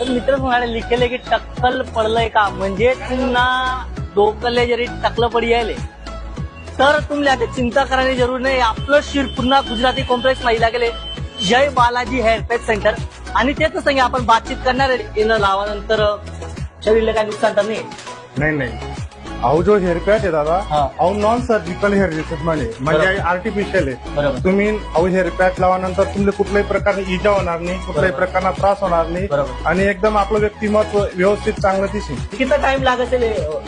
तर मित्र म्हणाले लिखेले की टक्कल पडलंय का? म्हणजे पुन्हा डोकले जरी टकलं पडी यायले तर तुम्हाला आता चिंता करायची जरूर नाही. आपलं शिर पुन्हा गुजराती कॉम्प्लेक्स महिला लागले. Jai Balaji hair patch centre. आणि तेच सांगे आपण बातचीत करणार आहे. येणं लावानंतर शरीरला काही नुकसान तर नाही नाही. अहो जो हेअरपॅच आहे दादा हा. अहो नॉन सर्जिकल हेअर रिसर्च म्हणजे म्हणजे आर्टिफिशियल आहे. तुम्ही अहो हेअरपॅच लावल्यानंतर तुमले कुठल्याही प्रकारची इजा होणार नाही कुठल्याही बरोबर. प्रकारचा त्रास होणार नाही. बरोबर. आणि एकदम आपलं व्यक्तिमत्व व्यवस्थित चांगलं दिसेल. किती टाइम लागत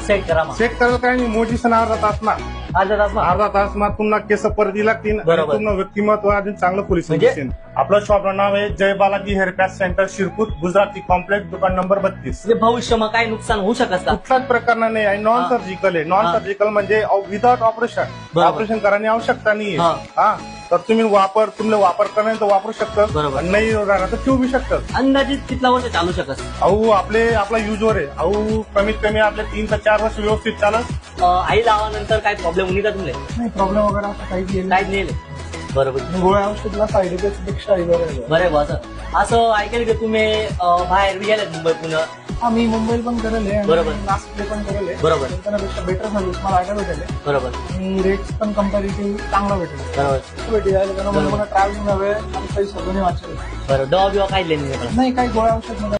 सेट करा मग चेक करायला काय नाही मोजी सण अर्धा तास ना. अर्धा तास मग अर्धा तास मग पुन्हा केस परती लागतील बरोबर. पूर्ण व्यक्तिमत्व अजून चांगलं पोलीस म्हणजे- दिसेल आपलं शॉपचं नाव आहे Jai Balaji hair patch centre Shirpur Gujarati complex दुकान नंबर बत्तीस. म्हणजे भविष्य मग काही नुकसान होऊ शकत का कुठलाच प्रकार नाही आहे. नॉन हा. सर्जिकल आहे. नॉन हा. सर्जिकल म्हणजे विदाउट ऑपरेशन बरोबर. ऑपरेशन करण्याची आवश्यकता नाही हा. हा. तर तुम्ही वापर तुम्ही वापर करण्याचं वापरू शकता. बरोबर. आणि नाही राहणार तर ठेवू बी शकतात अंदाजित कितला वर्ष चालू शकत? अहो आपले आपला युजवर आहे. अहो कमीत कमी आपले तीन ते चार वर्ष व्यवस्थित चालत आई लावानंतर काय प्रॉब्लेम होईल का तुमले नाही प्रॉब्लेम वगैरे असं काही येईल काय नाही. बरोबर. गोळ्या औषधला साईड इफेक्टपेक्षा हे बरं आहे. बरं बस असं. ऐकेल की तुम्ही अं, बाहेर बी गेलेत मुंबई पुन्हा हा मी मुंबईला पण करेल आहे बरोबर. आणि नाशिकला पण करेल आहे. बरोबर. त्यांच्यापेक्षा बेटर सर्व्हिस मला ऐका भेटेल आहे. बरोबर. आणि रेट्स पण कम्पॅरेटिव्ह चांगला भेटेल. बरोबर. भेटेल कारण मला ट्रॅव्हलिंग वेळ आणि पैसा दोन्ही वाचेल. बरोबर दवा बिवा काय नाही नाही काही गोळ्या औषध